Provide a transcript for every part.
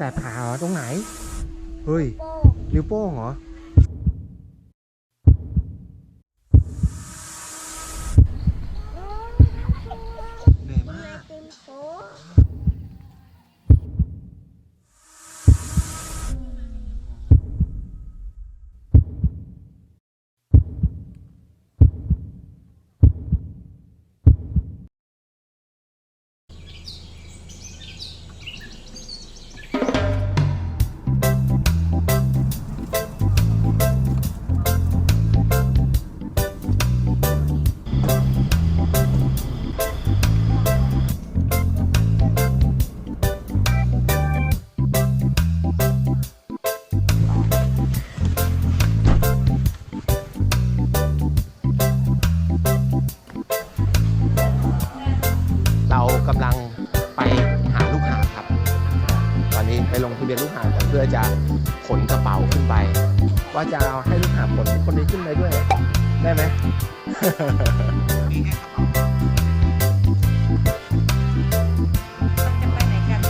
สบขาเหรอตรงไหน เฮ้ยโป้นิ้วโป้งเหรอ นี้ขึ้นไปด้วยได้ไหม จะไปไหนกัน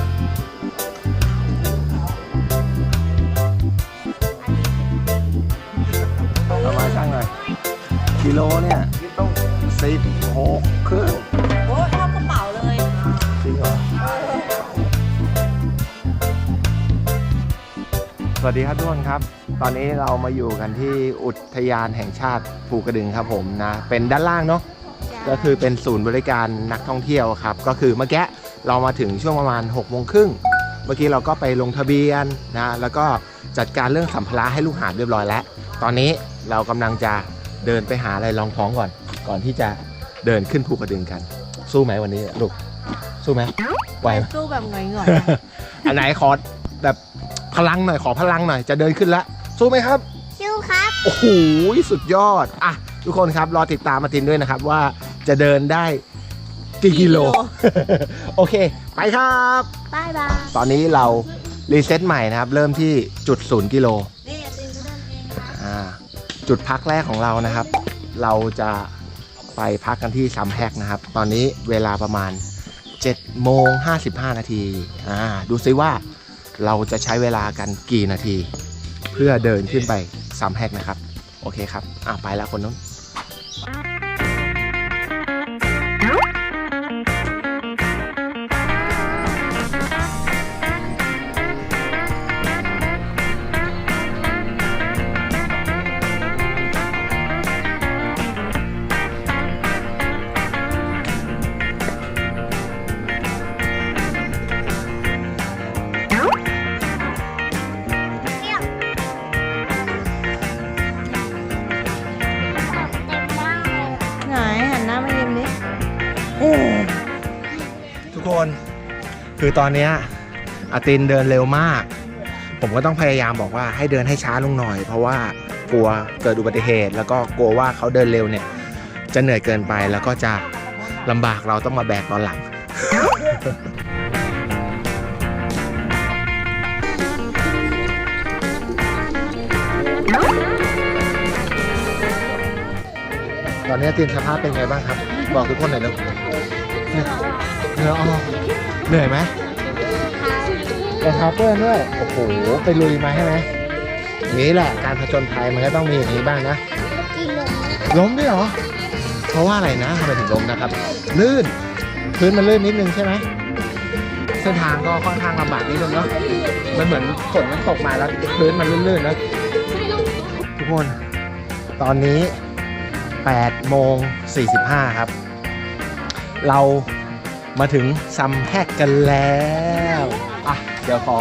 เรามาช่างหน่อยกิโลเนี่ยสิบหกครึ่งโอ้เท่ากระเป๋าเลย จริงเหรอ สวัสดีครับทุกคนครับ ตอนนี้เรามาอยู่กันที่อุทยานแห่งชาติภูกระดึงครับผมนะ เป็นด้านล่างเนาะก็คือเป็นศูนย์บริการนักท่องเที่ยวครับ ก็คือเมื่อกี้เรามาถึงช่วงประมาณ6กโมงครึ่งเมื่อกี้เราก็ไปลงทะเบียนนะ แล้วก็จัดการเรื่องสัมภาระให้ลูกหาบเรียบร้อยแล้ว ตอนนี้เรากำลังจะเดินไปหาอะไรรองท้องก่อน ก่อนที่จะเดินขึ้นภูกระดึงกัน สู้ไหมวันนี้ลูกสู้ไหมไหวไหมสู้แบบหงอยอันไหนขอแบบพลังหน่อยขอพลังหน่อยจะเดินขึ้นละ สู้ไหมครับชิวครับ โอ้โหสุดยอด อะ ทุกคนครับ รอติดตามมาตินด้วยนะครับว่าจะเดินได้กี่กิโล โอเค ไปครับบายบาย ตอนนี้เรารีเซ็ตใหม่นะครับ เริ่มที่จุดศูนย์กิโลๆนี่ตินจะเดินเองนะอ่าจุดพักแรกของเรานะครับ เราจะไปพักกันที่ซัมแฮกนะครับ ตอนนี้เวลาประมาณ7โมง55 นาทีอ่าดูซิว่าเราจะใช้เวลากันกี่นาที เพื่อเดินขึ้นไปสามแฮกนะครับ โอเคครับ อ่าไปแล้วคนนู้น คือตอนเนี้ยอาตินเดินเร็วมาก ผมก็ต้องพยายามบอกว่าให้เดินให้ช้าลงหน่อย เพราะว่ากลัวเกิดอุบัติเหตุ แล้วก็กลัวว่าเขาเดินเร็วเนี่ย จะเหนื่อยเกินไปแล้วก็จะลำบากเราต้องมาแบกตอนหลังตอนนี้ตีนสภาพเป็นไงบ้างครับ บอกทุกคนหน่อยเร็วเหนื่อออก เหนื่อยไหมรองเท้าเปื้อนด้วย โอ้โห ไปลุยมาใช่ไหมอย่างนี้แหละ การผจญภัยมันก็ต้องมีอย่างนี้บ้างนะกินลงล้มด้วยเหรอ เพราะว่าอะไรนะทำไมถึงล้มนะครับ ลื่น พื้นมันลื่นนิดนึงใช่ไหมเส้นทางก็ค่อนข้างลำบากนิดนึงเนาะ มันเหมือนฝนมันตกมาแล้วพื้นมันลื่นๆนะทุกคน ตอนนี้8โมง45 ครับ เรา มาถึงซัมแพกกันแล้วอะเดี๋ยวขอ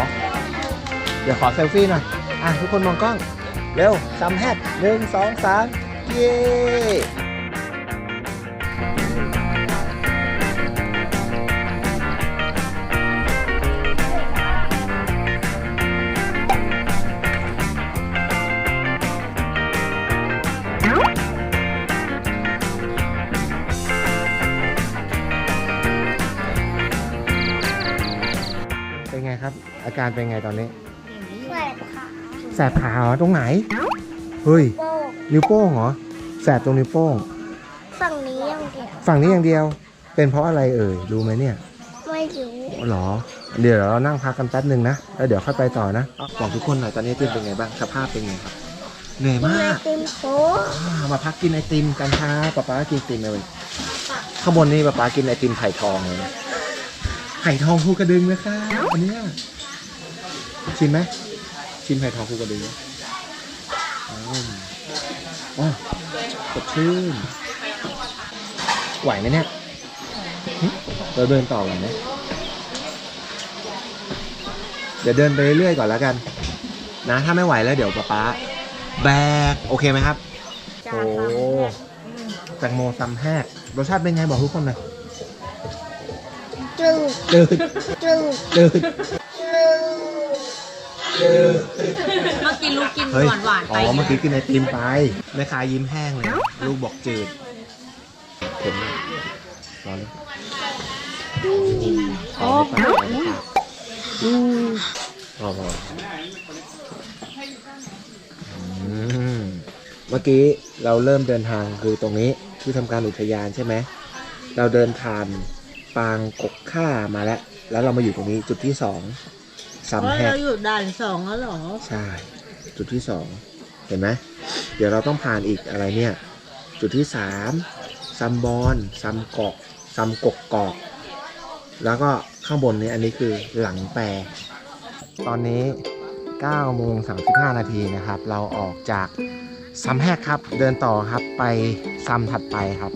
เดี๋ยวขอเซลฟี่หน่อยอะทุกคนมองกล้อง เร็วซัมแพกหนึ่งสองสามเย้ การเป็นไงตอนนี้ แหวกขาแสบขาเหรอตรงไหน เฮ้ย โป้งนิ้วโป้งเหรอ แสบตรงนิ้วโป้ง ฝั่งนี้อย่างเดียวฝั่งนี้อย่างเดียว เป็นเพราะอะไรเอ่ย รู้ไหมเนี่ย ไม่รู้หรอ เดี๋ยวเรานั่งพักกันแป๊บหนึ่งนะ แล้วเดี๋ยวค่อยไปต่อนะบอกทุกคนหน่อยตอนนี้ติมเป็นไงบ้าง สภาพเป็นไงครับ เหนื่อยไอมากติมโคอ่ามาพักกินไอติมกันครับป๊าป๊ากินไอติมเลยข้างบนนี่ป๊าป๊ากินไอติมไผ่ทองเลยนะไผ่ทองภูกระดึงนะครับอันเนี้ย ชิมไหมชิมไผ่ทองภูกระดึงอืมอ๋อสดชื่นไหวไหมเนี่ยหึเราเดินต่อไหวไหมเดี๋ยวเดินไปเรื่อยๆก่อนแล้วกัน นะ ถ้าไม่ไหวแล้วเดี๋ยวป๊าป๊าแบก โอเคไหมครับ โอ้แตงโมซัมแฮกรสชาติเป็นไงบอกทุกคนหน่อยจืดจืดจืดจืดจืด เมื่อกี้ลูกกินเฮ้ย หวานหวานๆอ๋ไป อ เมื่อกี้กินไอติมไป แม่ค้ายิ้มแห้งเลย ลูกบอกจืดเห็นไหมรอเลยขอไม่ปากขอไม่ปากรอรออืมเมื่อกี้เราเริ่มเดินทางคือตรงนี้ที่ทำการอุทยานใช่ไหม เราเดินผ่านปางกกข่ามาแล้ว แล้วเรามาอยู่ตรงนี้จุดที่สอง ซัมเฮ้ยแฮกเราอยู่ด่านสองแล้วเหรอ ใช่ จุดที่สองเห็นไหมเดี๋ยวเราต้องผ่านอีกอะไรเนี่ย จุดที่สามซัมบอนซัมกอกซัมกกกอก แล้วก็ข้างบนนี้อันนี้คือหลังแปร ตอนนี้9โมง35 นาทีนะครับ เราออกจากซัมแฮกครับ เดินต่อครับไปซัมถัดไปครับ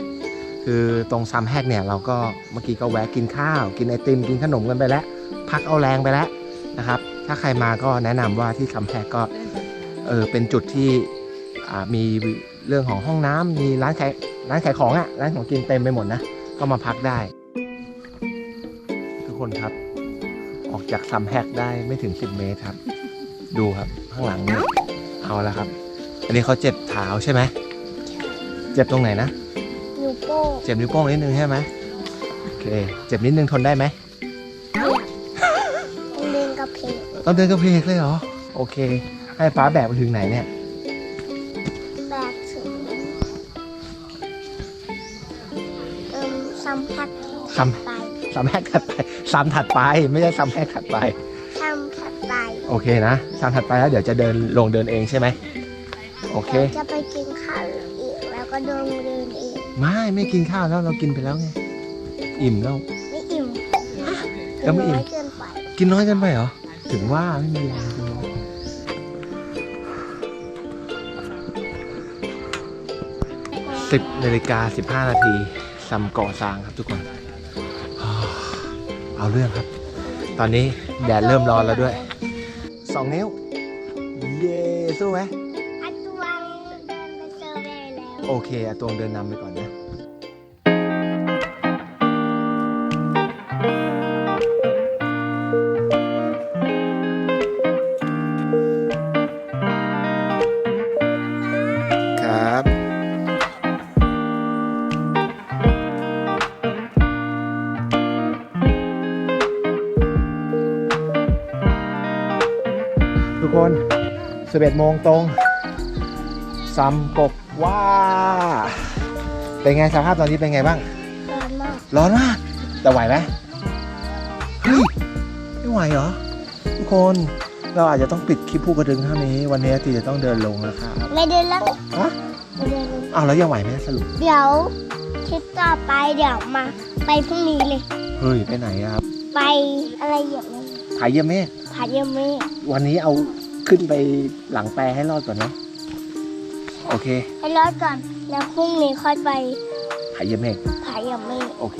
คือตรงซัมแฮกเนี่ยเราก็เมื่อกี้ก็แวะกินข้าว กินไอติม กินขนมกันไปแล้ว พักเอาแรงไปแล้ว นะครับ ถ้าใครมาก็แนะนำว่าที่ซัมแฮกก็เออเป็นจุดที่อ่ามีเรื่องของห้องน้ำมีร้านขายร้านขายของอะ่ะร้านของกินเต็มไปหมดนะ ก็มาพักได้ ทุกคนครับ ออกจากซัมแฮกได้ไม่ถึง 10 เมตรครับ ดูครับข้างหลังนี่เอาแล้วครับ อันนี้เขาเจ็บเท้าใช่ไหมเจ็บตรงไหนนะนิ้วโป้งเจ็บนิ้วโป้งนิดนึงใช่ไหมโอเค เจ็บนิดนึงทนได้ไหม เพกต้องเดินกระเพกเลยเหรอ โอเค ให้ป้าแบกไปถึงไหนเนี่ย แบกถึงเอิ่มซัมพักซัม ไปซัมแฮกถัดไปซัมถัดไป ไม่ใช่ซัมแฮกถัดไปซัมพักไปโอเคนะซัมถัดไปแล้วเดี๋ยวจะเดินลงเดินเองใช่ไหมโอเคเราจะไปกินข้าวอีกแล้วก็เดินเดินเองไม่ไม่กินข้าวแล้วเรากินไปแล้วไง อิ่มแล้ว ไม่อิ่มยังไม่อิ่ม น้อยเกินไป กินน้อยเกันไปเหรอ ถึงว่าไม่มีแรงกินสิบนาฬิกาสิบห้านาทีซัมก่อสร้างครับทุกคน เอาเรื่องครับ ตอนนี้แดดเริ่มร้อนแล้วด้วยสองนิ้ว เย้สู้ไหมอาจวงเดินไปเซอร์เวย์แล้ว โอเคอาตวงเดินนำไปก่อนนะ 11โมงตรงซัมกกว่า เป็นไงสภาพตอนนี้เป็นไงบ้าง ร้อนมาก ร้อนมาก แต่ไหวไหมเฮ้ยไม่ไหวเหรอ ทุกคนเราอาจจะต้องปิดคลิปภูกระดึงเท่านี้ วันนี้ตีจะต้องเดินลงแล้วครับไม่เดินแล้วฮะไม่เดินแล้วอ้าวแล้วยังไหวไหมสรุป เดี๋ยวคลิปต่อไปเดี๋ยวมา ไปพรุ่งนี้เลย เฮ้ยไปไหนอะครับ ไปอะไรอย่างนี้ผาเยี่ยมเมฆผาเยี่ยมเมฆวันนี้เอา ขึ้นไปหลังแปรให้รอดก่อนเนาะโอเคให้รอดก่อน แล้วพรุ่งนี้ค่อยไปผาเยี่ยมเมฆผาเยี่ยมเมฆโอเค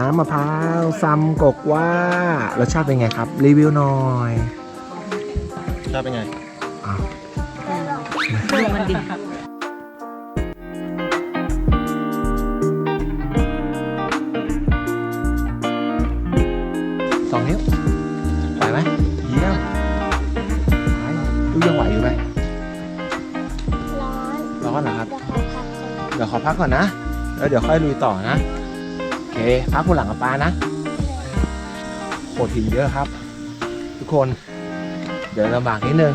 น้ำมะพร้าวซัมกกว่ารสชาติเป็นไงครับ รีวิวหน่อยชาติเป็นไงอ้าวดูมันดิ ก่อนนะ แล้วเดี๋ยวค่อยลุยต่อนะ โอเค พักคุณหลังกับปลานะโปรตีนเยอะครับ ทุกคน เดินลำบากนิดนึง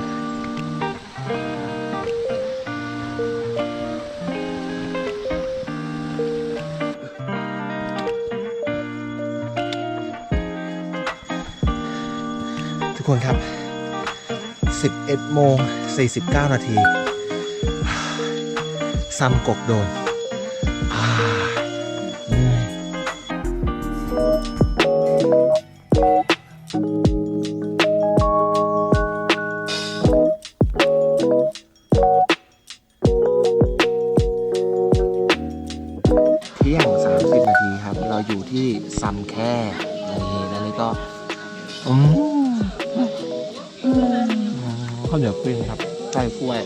ทุกคนครับ 11โมง49 นาทีซ้ำกกโดน 30 นาทีครับ เราอยู่ที่ซัมแค่นี่แล้วนี่ก็อืมข้าวเหนียวปิ้งครับไส้กล้วย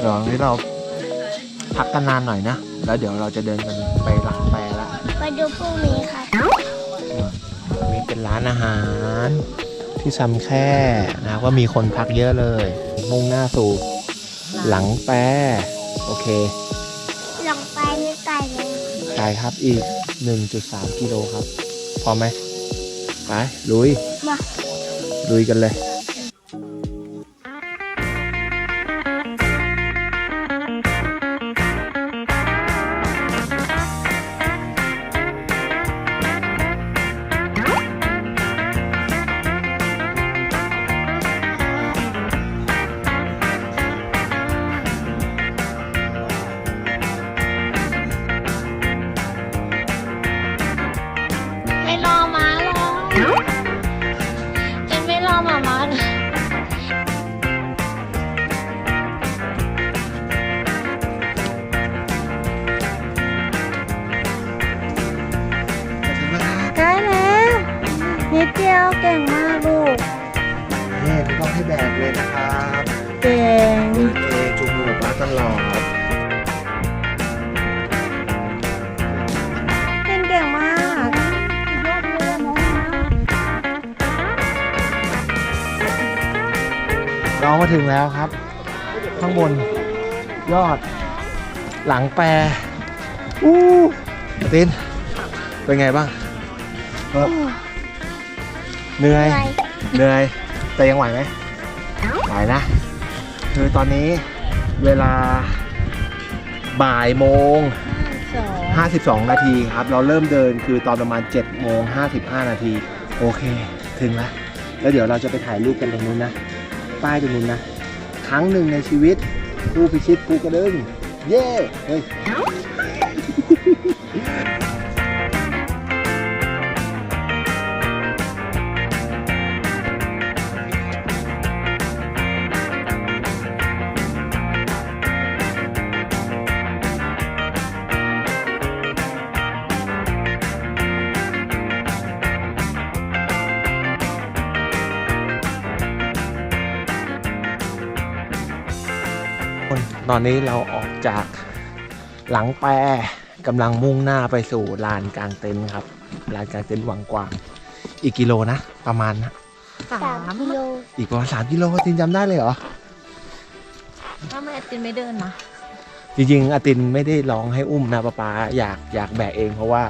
เดี๋ยวนี้เราพักกันนานหน่อยนะ แล้วเดี๋ยวเราจะเดินกันไปหลังแปรละไปดูพรุ่งนี้ค่ะนี่เป็นร้านอาหาร ที่ซัมแค่นะว่ามีคนพักเยอะเลย มุ่งหน้าสู่หลังแปรโอเค ไกลครับอีก 1.3 กิโลครับ พร้อมไหมไปลุย มา ลุยกันเลย ม่รอมามาเลยใกล้แล้วนิดเดียวเก่งมากลูกนี่ไม่ต้องให้แบกเลยนะครับ เก่งเดินเองจูงมือป้าตลอด เรามาถึงแล้วครับ ข้างบนยอด หลังแปรอู้ตินเป็นไงบ้างเออเหนื่อย เหนื่อย แต่ยังไหวไหมไหวนะ คือตอนนี้เวลาบ่ายโมงสอง52 นาทีครับ เราเริ่มเดินคือตอนประมาณ7โมง55 นาที โอเค ถึงแล้ว แล้วเดี๋ยวเราจะไปถ่ายรูปกันตรงนู้นนะ ป้ายตรงนู้นนะ ครั้งหนึ่งในชีวิตผู้พิชิตภูกระดึง เย้ เฮ้ย อนนี้เราออกจากหลังแปรกำลังมุ่งหน้าไปสู่ลานกลางเต็นท์ครับลานกลางเต็นท์วังกวาง อีกกิโลนะ ประมาณนะสาสามมกิโลอีกประมาณสามกิโลตินจำได้เลยเหรอถ้าไม่ตินไม่เดินนะจริงๆอาตินไม่ได้ร้องให้อุ้มนะป้าป๊าอยากอยากแบกเองเพราะว่า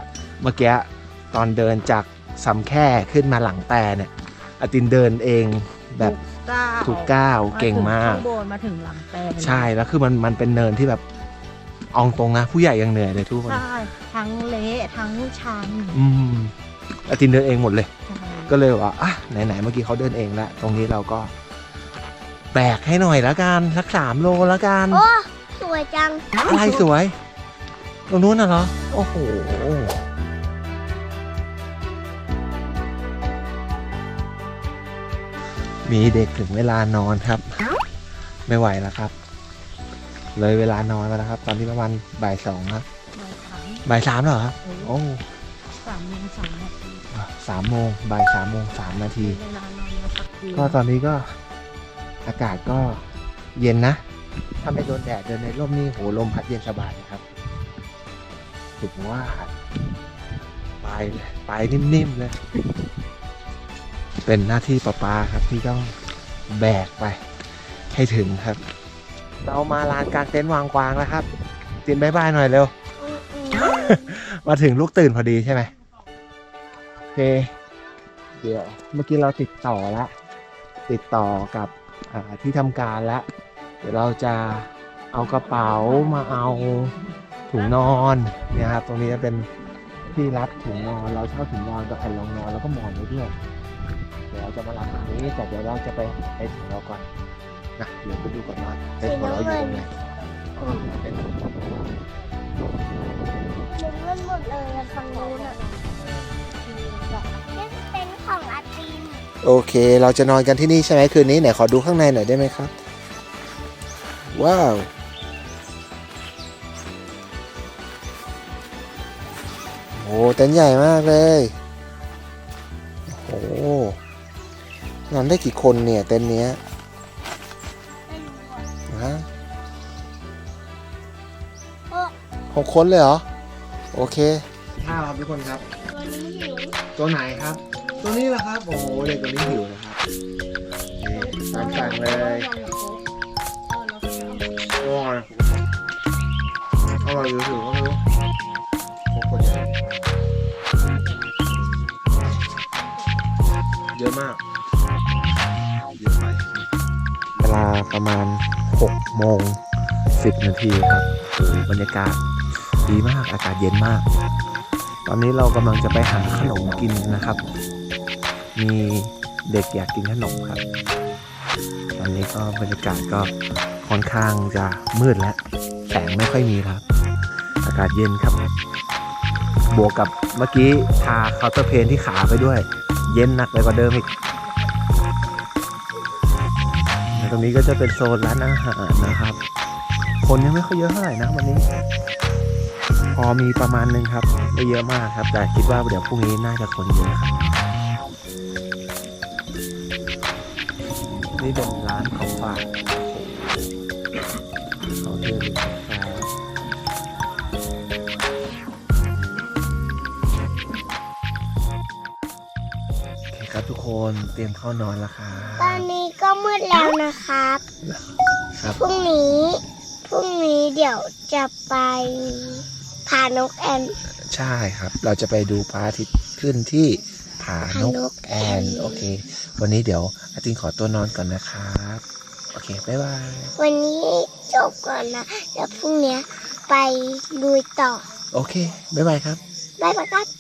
เมื่อกี้ตอนเดินจากสำแค่ขึ้นมาหลังแปรเนี่ยอาตินเดินเองแบบ ก้าวถูกก้าวเก่งมาก ข้างบนมาถึงหลังแปลงใช่แล้วคือมันมันเป็นเนินที่แบบเองตรงนะ ผู้ใหญ่ยังเหนื่อยเลยทุกคนใช่ทั้งเละทั้งชันอืมอาตินเดินเองหมดเลยใช่ก็เลยว่าอะไหนๆเมื่อกี้เขาเดินเองแล้วตรงนี้เราก็แบกให้หน่อยแล้วกันสักสามโลแล้วกันโอ้ สวยจัง อะไรสวย ตรงนู้นน่ะเหรอ โอ้โห มีเด็กถึงเวลานอนครับ ไม่ไหวแล้วครับ เลยเวลานอนแล้วนะครับ ตอนนี้ประมาณบ่ายสองครับบ่ายสามบ่ายสามแล้วเหรอครับโอ้สามโมงสามนาทีสามโมงบ่ายสามโมงสามนาทีเวลานอนมาสักทีก็ตอนนี้ก็อากาศก็เย็นนะ ถ้าไม่โดนแดดเดินในร่มนี่โหลมพัดเย็นสบายครับถึงว่าปลายเลยปลายนิ่มๆเลย เป็นหน้าที่ประปาครับที่ต้องแบกไปให้ถึงครับ เรามาลานกลางเต็นท์วางกวางแล้วครับตินบายบายหน่อยเร็ว มาถึงลูกตื่นพอดีใช่ไหมโอเค เดี๋ยว เมื่อกี้เราติดต่อแล้วติดต่อกับอ่าที่ทำการแล้วเดี๋ยวเราจะเอากระเป๋ามาเอาถุงนอนเนี่ยครับตรงนี้จะเป็นที่รับถุงนอน เราเช่าถุงนอนกับแผ่นรองนอนแล้วก็หมอนไว้ด้วย เดี๋ยวเราจะมารับฝั่งนี้แต่เดี๋ยวเราจะไปไปถึงเราก่อนนะเดี๋ยวไปดูก่อนว่าเต็นท์ของเราอยู่ตรงไหนอ๋อเต็นท์มันมืดหมดเลยอะฝั่งนู้นอะนี่เป็นของอาตินโอเค เราจะนอนกันที่นี่ใช่ไหมคืนนี้ไหนขอดูข้างในหน่อยได้ไหมครับ ว้าวโอ้เต็นท์ใหญ่มากเลย โอ้โห นอนได้กี่คนเนี่ยเต็นท์เนี้ยไม่รู้อะฮะโอ้หกคนเลยเหรอ โอเคข้าวครับทุกคนครับตัวนี้หิวตัวไหนครับ ตัวนี้แหละครับ โอ้โหเด็กตัวนี้หิวนะครับนี่ตามสั่งเลยโอ้ยอร่อยอยู่หิวก็ไม่รู้โอ้โหคนเยอะเยอะมาก ประมาณ6โมง10 นาทีครับบรรยากาศดีมากอากาศเย็นมาก ตอนนี้เรากำลังจะไปหาขนมกินนะครับ มีเด็กอยากกินขนมครับตอนนี้ก็บรรยากาศก็ค่อนข้างจะมืดแล้วแสงไม่ค่อยมีครับ อากาศเย็นครับ บวกกับเมื่อกี้ทาเคาน์เตอร์เพนที่ขาไปด้วย เย็นหนักเลยกว่าเดิมอีก ตรงนี้ก็จะเป็นโซนร้านอาหารนะครับ คนยังไม่ค่อยเยอะเท่าไหร่นะวันนี้ พอมีประมาณนึงครับ ไม่เยอะมากครับ แต่คิดว่าเดี๋ยวพรุ่งนี้น่าจะคนเยอะครับนี่เป็นร้านของฝาก คครับทุกคนเตรียมเข้านอนแล้วครัตอบนนี้ก็มืดแล้วนะครับ ครับพรุ่งนี้พรุ่งนี้เดี๋ยวจะไปพานกแอนใช่ครับ เราจะไปดูพระอาทิตย์ขึ้นที่ผานกผานกแอน โอเค วันนี้เดี๋ยวอาติงขอตัวนอนก่อนนะครับ โอเค บ๊ายบาย วันนี้จบก่อนนะแล้วพรุ่งนี้ไปลุยต่อ โอเค บ๊ายบายครับ บ๊ายบายครับ